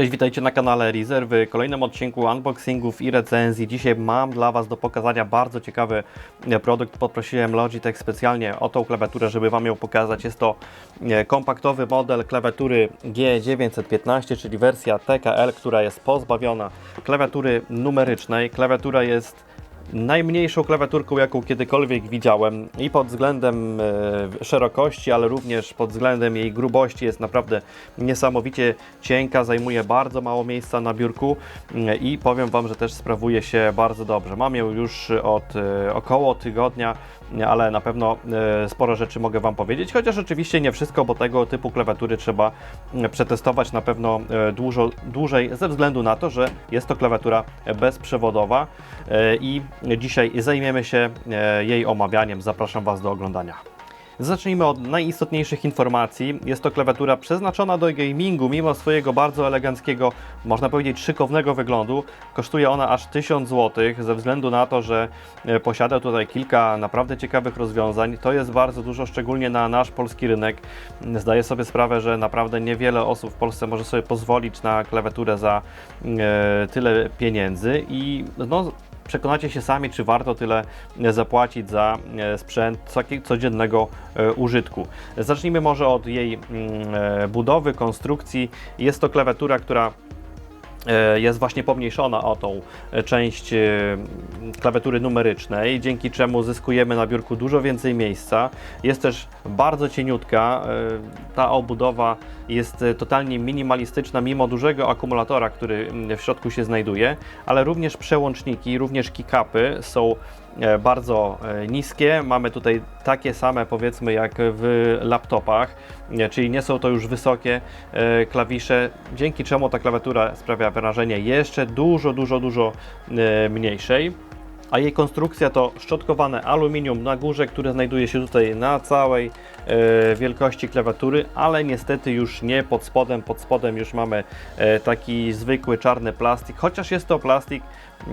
Cześć, witajcie na kanale Reaser w kolejnym odcinku unboxingów i recenzji. Dzisiaj mam dla Was do pokazania bardzo ciekawy e, produkt. Poprosiłem Logitech specjalnie o tą klawiaturę, żeby Wam ją pokazać. Jest to e, kompaktowy model klawiatury G915, czyli wersja TKL, która jest pozbawiona klawiatury numerycznej. Klawiatura jest najmniejszą klawiaturką, jaką kiedykolwiek widziałem i pod względem e, szerokości, ale również pod względem jej grubości jest naprawdę niesamowicie cienka, zajmuje bardzo mało miejsca na biurku e, i powiem Wam, że też sprawuje się bardzo dobrze. Mam ją już od e, około tygodnia, ale na pewno e, sporo rzeczy mogę Wam powiedzieć, chociaż oczywiście nie wszystko, bo tego typu klawiatury trzeba e, przetestować na pewno dużo, dłużej ze względu na to, że jest to klawiatura bezprzewodowa i dzisiaj zajmiemy się e, jej omawianiem. Zapraszam Was do oglądania. Zacznijmy od najistotniejszych informacji. Jest to klawiatura przeznaczona do gamingu, mimo swojego bardzo eleganckiego, można powiedzieć szykownego wyglądu. Kosztuje ona aż 1000 zł, ze względu na to, że e, posiada tutaj kilka naprawdę ciekawych rozwiązań. To jest bardzo dużo, szczególnie na nasz polski rynek. Zdaję sobie sprawę, że naprawdę niewiele osób w Polsce może sobie pozwolić na klawiaturę za e, tyle pieniędzy i no, przekonacie się sami, czy warto tyle e, zapłacić za e, sprzęt codziennego e, użytku. Zacznijmy może od jej mm, budowy, konstrukcji. Jest to klawiatura, która jest właśnie pomniejszona o tą część klawiatury numerycznej, dzięki czemu zyskujemy na biurku dużo więcej miejsca. Jest też bardzo cieniutka. Ta obudowa jest e, totalnie minimalistyczna, mimo dużego akumulatora, który mm, w środku się znajduje, ale również przełączniki, również kickupy są e, bardzo e, niskie. Mamy tutaj takie same powiedzmy jak w laptopach, czyli nie są to już wysokie klawisze, dzięki czemu ta klawiatura sprawia wrażenie jeszcze dużo, dużo, dużo mniejszej. A jej konstrukcja to szczotkowane aluminium na górze, które znajduje się tutaj na całej wielkości klawiatury, ale niestety już nie pod spodem. Pod spodem już mamy e, taki zwykły czarny plastik, chociaż jest to plastik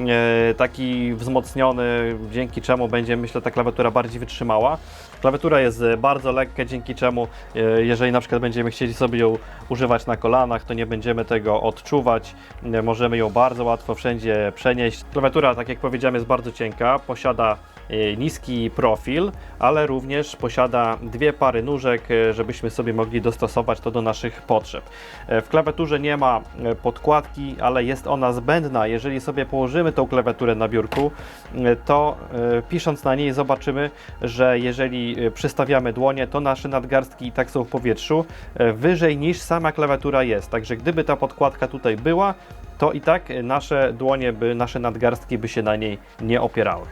e, taki wzmocniony, dzięki czemu będzie myślę ta klawiatura bardziej wytrzymała. Klawiatura jest e, bardzo lekka, dzięki czemu e, jeżeli na przykład będziemy chcieli sobie ją używać na kolanach, to nie będziemy tego odczuwać. E, Możemy ją bardzo łatwo wszędzie przenieść. Klawiatura, tak jak powiedziałem, jest bardzo cienka, posiada e, niski profil, ale również posiada dwie pary nóżek, e, żebyśmy sobie mogli dostosować to do naszych potrzeb. E, W klawiaturze nie ma e, podkładki, ale jest ona zbędna. Jeżeli sobie położymy tą klawiaturę na biurku, e, to e, pisząc na niej zobaczymy, że jeżeli e, przystawiamy dłonie, to nasze nadgarstki i tak są w powietrzu e, wyżej niż sama klawiatura jest. Także gdyby ta podkładka tutaj była, to i tak e, nasze dłonie, by, nasze nadgarstki by się na niej nie opierały.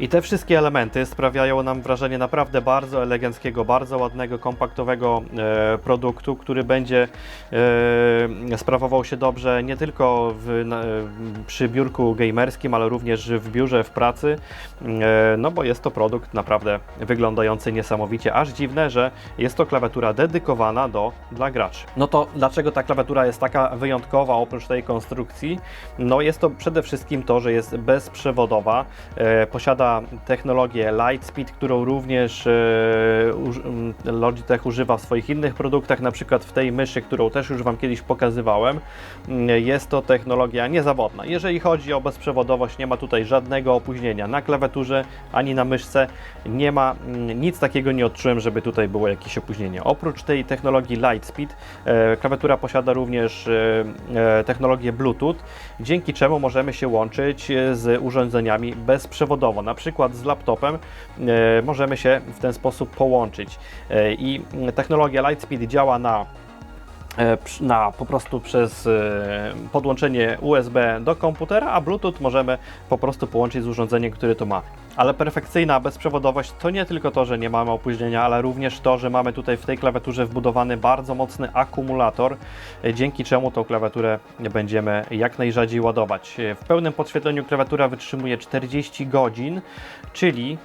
I te wszystkie elementy sprawiają nam wrażenie naprawdę bardzo eleganckiego, bardzo ładnego, kompaktowego e, produktu, który będzie e, sprawował się dobrze nie tylko w, przy biurku gamerskim, ale również w biurze, w pracy, e, no bo jest to produkt naprawdę wyglądający niesamowicie, aż dziwne, że jest to klawiatura dedykowana do, dla graczy. No to dlaczego ta klawiatura jest taka wyjątkowa oprócz tej konstrukcji? No jest to przede wszystkim to, że jest bezprzewodowa, e, technologię Lightspeed, którą również e, uż- m, Logitech używa w swoich innych produktach, na przykład w tej myszy, którą też już Wam kiedyś pokazywałem. Mm, Jest to technologia niezawodna. Jeżeli chodzi o bezprzewodowość, nie ma tutaj żadnego opóźnienia na klawiaturze ani na myszce. Nie ma mm, nic takiego, nie odczułem, żeby tutaj było jakieś opóźnienie. Oprócz tej technologii Lightspeed, e, klawiatura posiada również e, technologię Bluetooth, dzięki czemu możemy się łączyć z urządzeniami bezprzewodowo. Na przykład z laptopem e, możemy się w ten sposób połączyć. E, I technologia Lightspeed działa na e, na po prostu przez podłączenie USB do komputera, a Bluetooth możemy po prostu połączyć z urządzeniem, które to ma. Ale perfekcyjna bezprzewodowość to nie tylko to, że nie mamy opóźnienia, ale również to, że mamy tutaj w tej klawiaturze wbudowany bardzo mocny akumulator, e, dzięki czemu tą klawiaturę będziemy jak najrzadziej ładować. E, W pełnym podświetleniu klawiatura wytrzymuje 40 godzin, czyli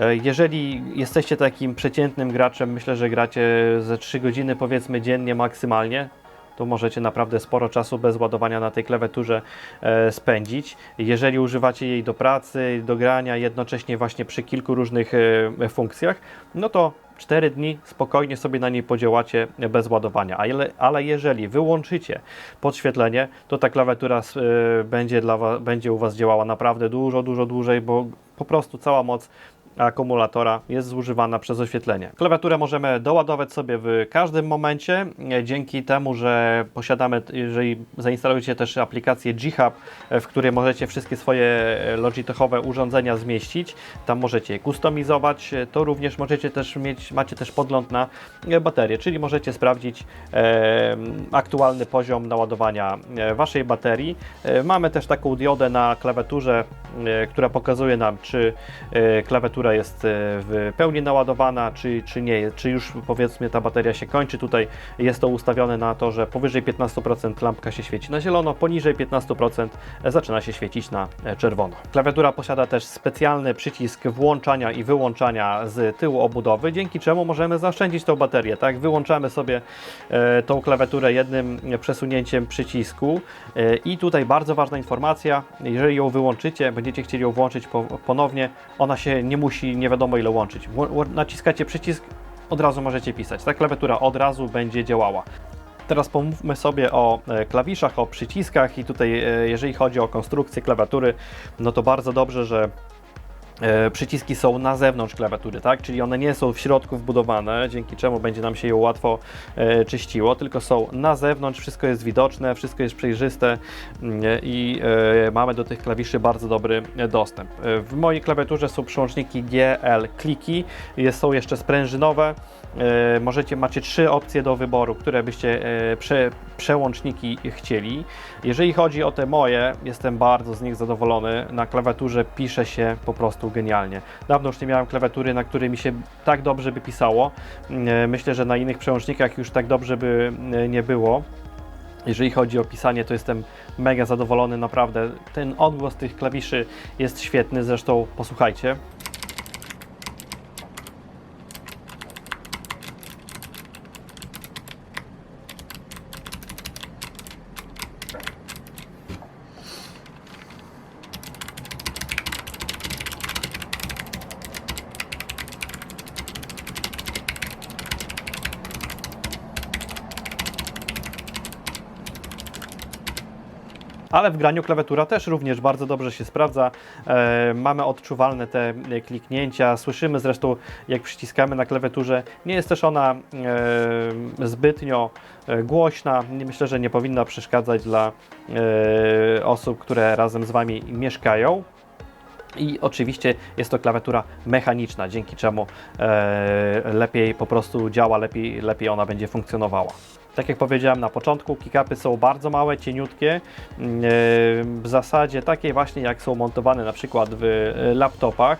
E, Jeżeli jesteście takim przeciętnym graczem, myślę, że gracie ze 3 godziny powiedzmy dziennie maksymalnie, to możecie naprawdę sporo czasu bez ładowania na tej klawiaturze e, spędzić. Jeżeli używacie jej do pracy, do grania, jednocześnie właśnie przy kilku różnych e, funkcjach, no to 4 dni spokojnie sobie na niej podziałacie bez ładowania. A ile, ale jeżeli wyłączycie podświetlenie, to ta klawiatura y, będzie, dla was, będzie u Was działała naprawdę dużo, dużo dłużej, bo po prostu cała moc akumulatora jest zużywana przez oświetlenie. Klawiaturę możemy doładować sobie w każdym momencie, e, dzięki temu, że posiadamy, jeżeli zainstalujecie też aplikację G-Hub, e, w której możecie wszystkie swoje e, Logitechowe urządzenia zmieścić, tam możecie je kustomizować, to również możecie też mieć, macie też podgląd na baterię, czyli możecie sprawdzić e, aktualny poziom naładowania Waszej baterii. Mamy też taką diodę na klawiaturze, e, która pokazuje nam, czy e, klawiatura jest e, w pełni naładowana, czy, czy nie, czy już powiedzmy ta bateria się kończy. Tutaj jest to ustawione na to, że powyżej 15% lampka się świeci na zielono, poniżej 15% zaczyna się świecić na e, czerwono. Klawiatura posiada też specjalny przycisk włączania i wyłączania z tyłu obudowy, dzięki czemu możemy zaoszczędzić tą baterię. Tak, wyłączamy sobie e, tą klawiaturę jednym przesunięciem przycisku i tutaj bardzo ważna informacja, jeżeli ją wyłączycie, będziecie chcieli ją włączyć ponownie, ona się nie musi musi nie wiadomo ile łączyć. Naciskacie przycisk, od razu możecie pisać. Ta klawiatura od razu będzie działała. Teraz pomówmy sobie o e, klawiszach, o przyciskach i tutaj e, jeżeli chodzi o konstrukcję klawiatury, no to bardzo dobrze, że przyciski są na zewnątrz klawiatury, tak? czyli one nie są w środku wbudowane, dzięki czemu będzie nam się je łatwo e, czyściło, tylko są na zewnątrz, wszystko jest widoczne, wszystko jest przejrzyste mm, i e, mamy do tych klawiszy bardzo dobry dostęp. W mojej klawiaturze są przełączniki GL kliki, są jeszcze sprężynowe, możecie, macie trzy opcje do wyboru, które byście prze, przełączniki chcieli. Jeżeli chodzi o te moje, jestem bardzo z nich zadowolony, na klawiaturze pisze się po prostu genialnie. Dawno już nie miałem klawiatury, na której mi się tak dobrze by pisało. Mm, myślę, że na innych przełącznikach już tak dobrze by nie było. Jeżeli chodzi o pisanie, to jestem mega zadowolony, naprawdę. Ten odgłos tych klawiszy jest świetny, zresztą posłuchajcie. Ale w graniu klawiatura też również bardzo dobrze się sprawdza. E, mamy odczuwalne te kliknięcia, słyszymy zresztą jak przyciskamy na klawiaturze. Nie jest też ona e, zbytnio e, głośna. Myślę, że nie powinna przeszkadzać dla e, osób, które razem z Wami mieszkają. I oczywiście jest to klawiatura mechaniczna, dzięki czemu e, lepiej po prostu działa, lepiej, lepiej ona będzie funkcjonowała. Tak jak powiedziałem na początku, kickupy są bardzo małe, cieniutkie, mm, e, w zasadzie takie właśnie jak są montowane na przykład w e, laptopach.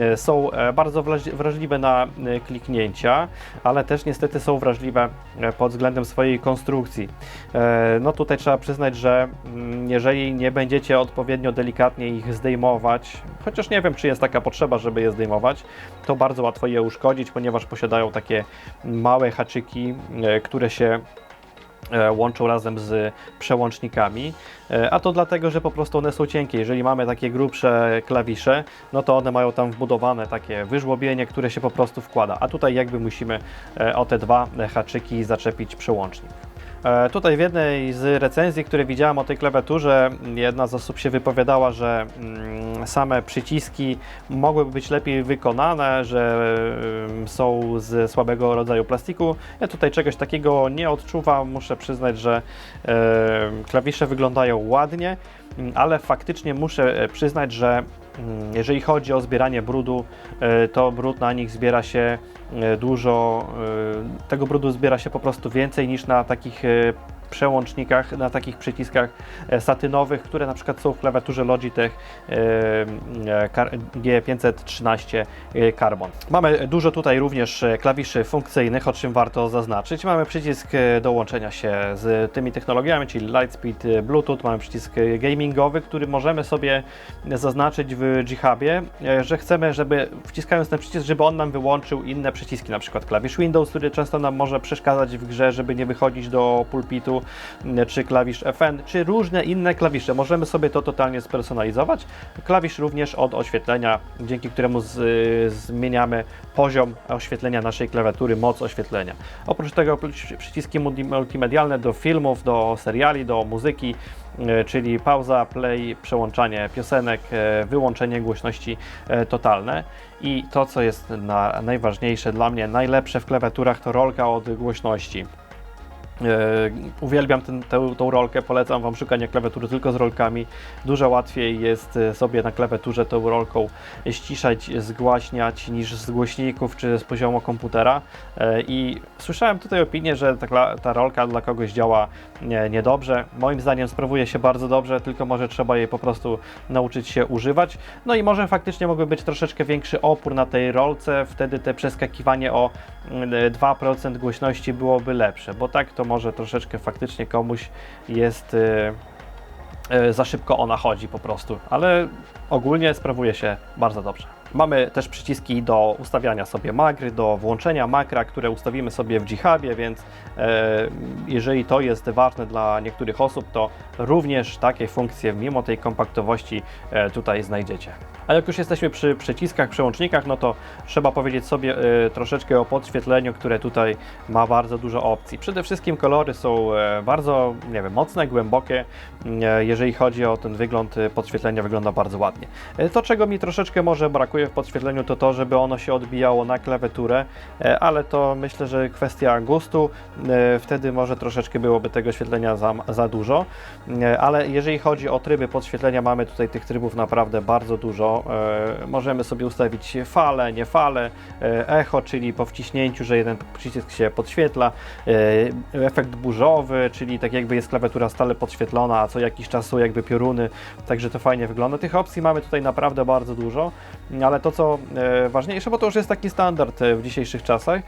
E, są bardzo wrażliwe na kliknięcia, ale też niestety są wrażliwe pod względem swojej konstrukcji. No tutaj trzeba przyznać, że mm, jeżeli nie będziecie odpowiednio delikatnie ich zdejmować, chociaż nie wiem, czy jest taka potrzeba, żeby je zdejmować, to bardzo łatwo je uszkodzić, ponieważ posiadają takie małe haczyki, które się łączą razem z przełącznikami, e, a to dlatego, że po prostu one są cienkie. Jeżeli mamy takie grubsze klawisze, no to one mają tam wbudowane takie wyżłobienie, które się po prostu wkłada, a tutaj jakby musimy e, o te dwa haczyki zaczepić przełącznik. E, tutaj w jednej z recenzji, które widziałem o tej klawiaturze, jedna z osób się wypowiadała, że mm, same przyciski mogłyby być lepiej wykonane, że mm, są z słabego rodzaju plastiku. Ja tutaj czegoś takiego nie odczuwam. Muszę przyznać, że e, klawisze wyglądają ładnie, mm, ale faktycznie muszę e, przyznać, że jeżeli chodzi o zbieranie brudu, e, to brud na nich zbiera się e, dużo, e, tego brudu zbiera się po prostu więcej niż na takich przełącznikach, na takich przyciskach e, satynowych, które na przykład są w klawiaturze Logitech e, e, G513 Carbon. Mamy dużo tutaj również klawiszy funkcyjnych, o czym warto zaznaczyć. Mamy przycisk do łączenia się z tymi technologiami, czyli Lightspeed Bluetooth, mamy przycisk gamingowy, który możemy sobie zaznaczyć w G-Hubie, że chcemy, żeby wciskając ten przycisk, żeby on nam wyłączył inne przyciski, na przykład klawisz Windows, który często nam może przeszkadzać w grze, żeby nie wychodzić do pulpitu, e, czy klawisz FN, czy różne inne klawisze. Możemy sobie to totalnie spersonalizować. Klawisz również od oświetlenia, dzięki któremu z, zmieniamy poziom oświetlenia naszej klawiatury, moc oświetlenia. Oprócz tego przy- przyciski multi- multimedialne do filmów, do seriali, do muzyki, e, czyli pauza, play, przełączanie piosenek, e, wyłączenie głośności totalne. I to, co jest na, najważniejsze dla mnie, najlepsze w klawiaturach, to rolka od głośności. E, Uwielbiam ten, tę, tą rolkę, polecam Wam szukanie klawiatury tylko z rolkami. Dużo łatwiej jest e, sobie na klawiaturze tą rolką ściszać, zgłaśniać niż z głośników czy z poziomu komputera. E, I słyszałem tutaj opinię, że ta, ta rolka dla kogoś działa nie, niedobrze. Moim zdaniem sprawuje się bardzo dobrze, tylko może trzeba jej po prostu nauczyć się używać. No i może faktycznie mógłby być troszeczkę większy opór na tej rolce, wtedy te przeskakiwanie o mm, 2% głośności byłoby lepsze, bo tak to może troszeczkę faktycznie komuś jest e, e, za szybko ona chodzi po prostu, ale ogólnie sprawuje się bardzo dobrze. Mamy też przyciski do ustawiania sobie magry, do włączenia makra, które ustawimy sobie w Gihubie, więc e, jeżeli to jest ważne dla niektórych osób, to również takie funkcje mimo tej kompaktowości e, tutaj znajdziecie. A jak już jesteśmy przy przyciskach, przełącznikach, no to trzeba powiedzieć sobie e, troszeczkę o podświetleniu, które tutaj ma bardzo dużo opcji. Przede wszystkim kolory są e, bardzo, nie wiem, mocne, głębokie. E, jeżeli chodzi o ten wygląd e, podświetlenia, wygląda bardzo ładnie. E, To, czego mi troszeczkę może brakuje w podświetleniu, to to, żeby ono się odbijało na klawiaturę, e, ale to myślę, że kwestia gustu. E, Wtedy może troszeczkę byłoby tego świetlenia za, za dużo, E, ale jeżeli chodzi o tryby podświetlenia, mamy tutaj tych trybów naprawdę bardzo dużo. Możemy sobie ustawić fale, nie fale, echo, czyli po wciśnięciu, że jeden przycisk się podświetla, efekt burzowy, czyli tak jakby jest klawiatura stale podświetlona, a co jakiś czas są jakby pioruny, także to fajnie wygląda. Tych opcji mamy tutaj naprawdę bardzo dużo, ale to co e, ważniejsze, bo to już jest taki standard e, w dzisiejszych czasach,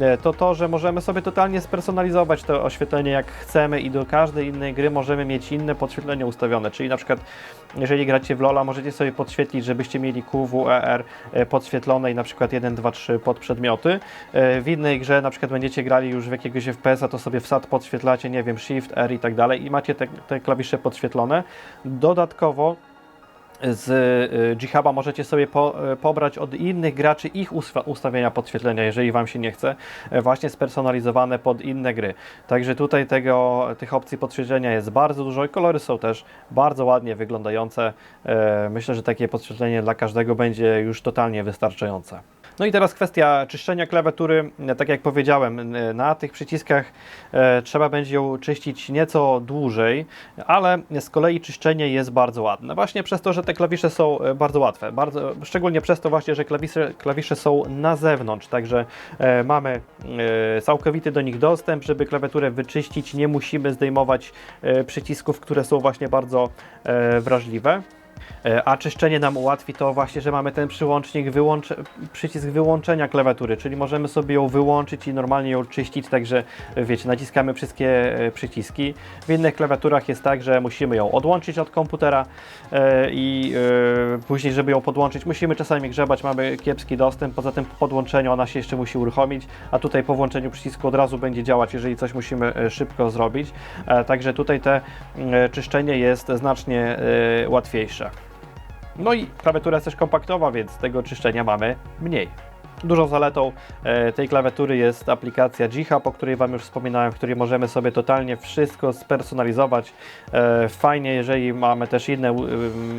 e, to to, że możemy sobie totalnie spersonalizować to oświetlenie jak chcemy i do każdej innej gry możemy mieć inne podświetlenie ustawione, czyli na przykład jeżeli gracie w LoLa, możecie sobie podświetlić, żebyście mieli QWER podświetlone i na przykład 1, 2, 3 pod przedmioty. W innej grze na przykład będziecie grali już w jakiegoś FPS-a, to sobie wsad podświetlacie, nie wiem, Shift, R i tak dalej i macie te, te klawisze podświetlone. Dodatkowo z Ghuba możecie sobie po, y, pobrać od innych graczy ich ustawienia podświetlenia, jeżeli Wam się nie chce, e, właśnie spersonalizowane pod inne gry. Także tutaj tego, tych opcji podświetlenia jest bardzo dużo i kolory są też bardzo ładnie wyglądające. E, Myślę, że takie podświetlenie dla każdego będzie już totalnie wystarczające. No i teraz kwestia czyszczenia klawiatury. Tak jak powiedziałem, na tych przyciskach e, trzeba będzie ją czyścić nieco dłużej, ale z kolei czyszczenie jest bardzo ładne. Właśnie przez to, że te klawisze są e, bardzo łatwe. Bardzo, szczególnie przez to właśnie, że klawisze, klawisze są na zewnątrz, także e, mamy całkowity do nich dostęp. Żeby klawiaturę wyczyścić, nie musimy zdejmować przycisków, które są właśnie bardzo wrażliwe. E, A czyszczenie nam ułatwi to właśnie, że mamy ten przyłącznik, wyłącz, przycisk wyłączenia klawiatury, czyli możemy sobie ją wyłączyć i normalnie ją czyścić, także e, wiecie, naciskamy wszystkie e, przyciski. W innych klawiaturach jest tak, że musimy ją odłączyć od komputera i później, żeby ją podłączyć, musimy czasami grzebać, mamy kiepski dostęp, poza tym po podłączeniu ona się jeszcze musi uruchomić, a tutaj po włączeniu przycisku od razu będzie działać, jeżeli coś musimy szybko zrobić. Także tutaj te czyszczenie jest znacznie łatwiejsze. No i klawiatura jest też kompaktowa, więc tego czyszczenia mamy mniej. Dużą zaletą e, tej klawiatury jest aplikacja Ghub, o której Wam już wspominałem, w której możemy sobie totalnie wszystko spersonalizować. E, fajnie, jeżeli mamy też inne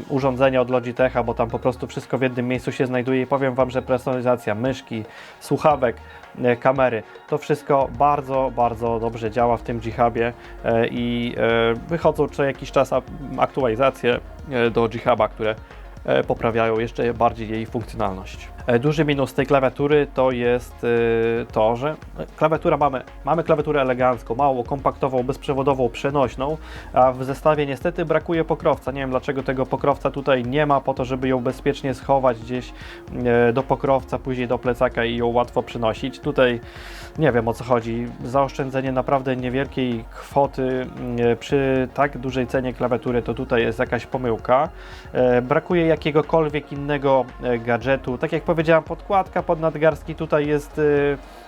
urządzenia od Logitecha, bo tam po prostu wszystko w jednym miejscu się znajduje i powiem Wam, że personalizacja myszki, słuchawek, e, kamery, to wszystko bardzo, bardzo dobrze działa w tym Ghubie i wychodzą co jakiś czas aktualizacje do Ghuba, które poprawiają jeszcze bardziej jej funkcjonalność. E, Duży minus tej klawiatury to jest e, to, że klawiatura mamy, mamy klawiaturę elegancką, mało kompaktową, bezprzewodową, przenośną, a w zestawie niestety brakuje pokrowca. Nie wiem dlaczego tego pokrowca tutaj nie ma, po to, żeby ją bezpiecznie schować gdzieś e, do pokrowca, później do plecaka i ją łatwo przynosić. Tutaj nie wiem o co chodzi. Zaoszczędzenie naprawdę niewielkiej kwoty mm, przy tak dużej cenie klawiatury to tutaj jest jakaś pomyłka. E, Brakuje jakiegokolwiek innego e, gadżetu. Tak jak powiedziałem, podkładka pod nadgarstki tutaj jest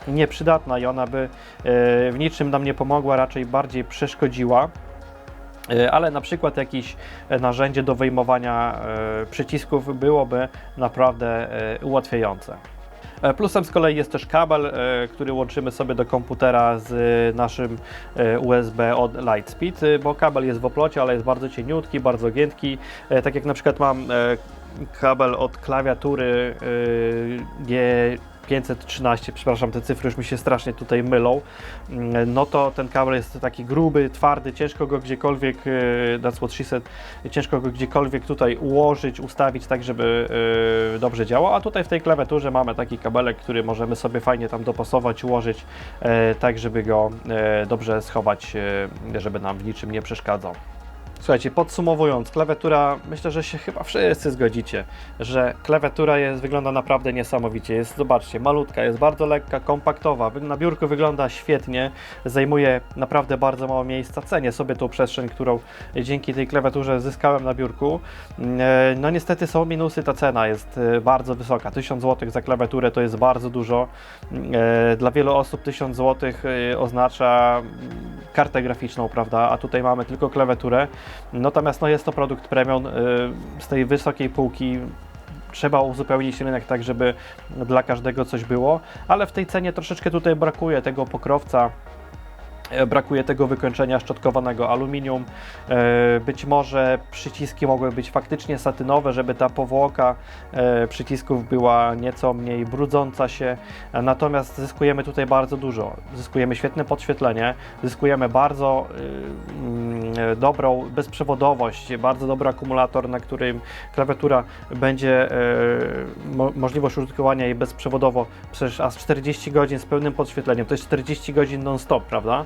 e, nieprzydatna i ona by e, w niczym nam nie pomogła, raczej bardziej przeszkodziła. Ale na przykład jakieś narzędzie do wyjmowania przycisków byłoby naprawdę ułatwiające. E, Plusem z kolei jest też kabel, e, który łączymy sobie do komputera z e, naszym USB od Lightspeed, bo kabel jest w oplocie, ale jest bardzo cieniutki, bardzo giętki. Tak jak na przykład mam kabel od klawiatury e, G513, przepraszam, te cyfry już mi się strasznie tutaj mylą, Mm, no to ten kabel jest taki gruby, twardy, ciężko go gdziekolwiek, that's what she said, ciężko go gdziekolwiek tutaj ułożyć, ustawić tak, żeby e, dobrze działał, a tutaj w tej klawiaturze mamy taki kabelek, który możemy sobie fajnie tam dopasować, ułożyć e, tak, żeby go e, dobrze schować, żeby nam w niczym nie przeszkadzał. Słuchajcie, podsumowując, klawiatura, myślę, że się chyba wszyscy zgodzicie, że klawiatura jest, wygląda naprawdę niesamowicie. Jest, zobaczcie, malutka, jest bardzo lekka, kompaktowa, na biurku wygląda świetnie, zajmuje naprawdę bardzo mało miejsca. Cenię sobie tą przestrzeń, którą dzięki tej klawiaturze zyskałem na biurku. E, No niestety są minusy, ta cena jest e, bardzo wysoka. 1000 zł za klawiaturę to jest bardzo dużo. E, Dla wielu osób 1000 zł oznacza mm, kartę graficzną, prawda? A tutaj mamy tylko klawiaturę. Natomiast no, jest to produkt premium y, z tej wysokiej półki. Trzeba uzupełnić rynek tak, żeby dla każdego coś było, ale w tej cenie troszeczkę tutaj brakuje tego pokrowca. E, Brakuje tego wykończenia szczotkowanego aluminium. E, Być może przyciski mogły być faktycznie satynowe, żeby ta powłoka e, przycisków była nieco mniej brudząca się. Natomiast zyskujemy tutaj bardzo dużo. Zyskujemy świetne podświetlenie, zyskujemy bardzo mm, dobrą bezprzewodowość, bardzo dobry akumulator, na którym klawiatura będzie mo możliwość użytkowania jej bezprzewodowo przez aż 40 godzin z pełnym podświetleniem. To jest 40 godzin non-stop, prawda?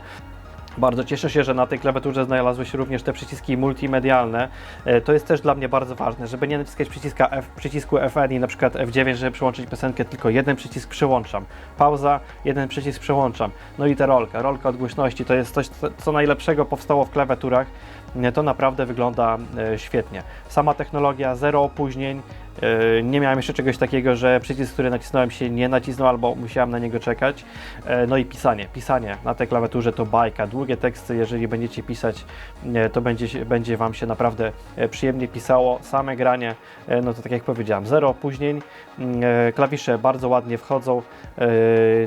Bardzo cieszę się, że na tej klawiaturze znalazły się również te przyciski multimedialne. E, To jest też dla mnie bardzo ważne, żeby nie naciskać przyciska F, przycisku FN i na przykład F9, żeby przełączyć piosenkę, tylko jeden przycisk przełączam. Pauza, jeden przycisk przełączam. No i ta rolka, rolka od głośności, to jest coś, co- co najlepszego powstało w klawiaturach. E, To naprawdę wygląda e, świetnie. Sama technologia, zero opóźnień. E, Nie miałem jeszcze czegoś takiego, że przycisk, który nacisnąłem się nie nacisnął albo musiałem na niego czekać. E, No i pisanie. Pisanie na tej klawiaturze to bajka. Długie teksty, jeżeli będziecie pisać, e, to będzie, będzie Wam się naprawdę przyjemnie pisało. Same granie, no to tak jak powiedziałem, zero opóźnień. Mm, Klawisze bardzo ładnie wchodzą.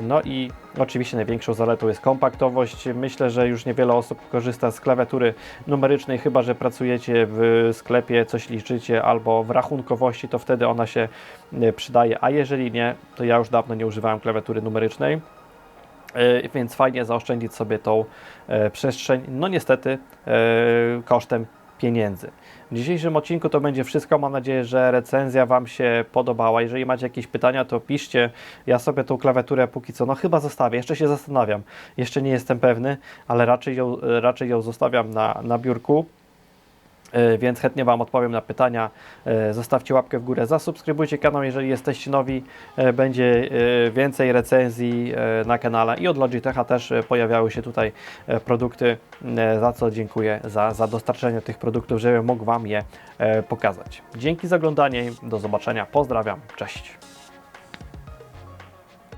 No i oczywiście największą zaletą jest kompaktowość. Myślę, że już niewiele osób korzysta z klawiatury numerycznej, chyba że pracujecie w sklepie, coś liczycie albo w rachunkowości, to wtedy ona się e, przydaje, a jeżeli nie, to ja już dawno nie używałem klawiatury numerycznej. E, Więc fajnie zaoszczędzić sobie tą e, przestrzeń, no niestety kosztem pieniędzy. W dzisiejszym odcinku to będzie wszystko. Mam nadzieję, że recenzja Wam się podobała. Jeżeli macie jakieś pytania, to piszcie. Ja sobie tą klawiaturę póki co, no chyba zostawię. Jeszcze się zastanawiam. Jeszcze nie jestem pewny, ale raczej ją, raczej ją zostawiam na, na biurku. E, Więc chętnie Wam odpowiem na pytania. E, Zostawcie łapkę w górę, zasubskrybujcie kanał, jeżeli jesteście nowi. E, Będzie więcej recenzji na kanale i od Logitecha też pojawiały się tutaj produkty, za co dziękuję za, za dostarczenie tych produktów, żebym mógł Wam je pokazać. Dzięki za oglądanie, do zobaczenia, pozdrawiam, cześć.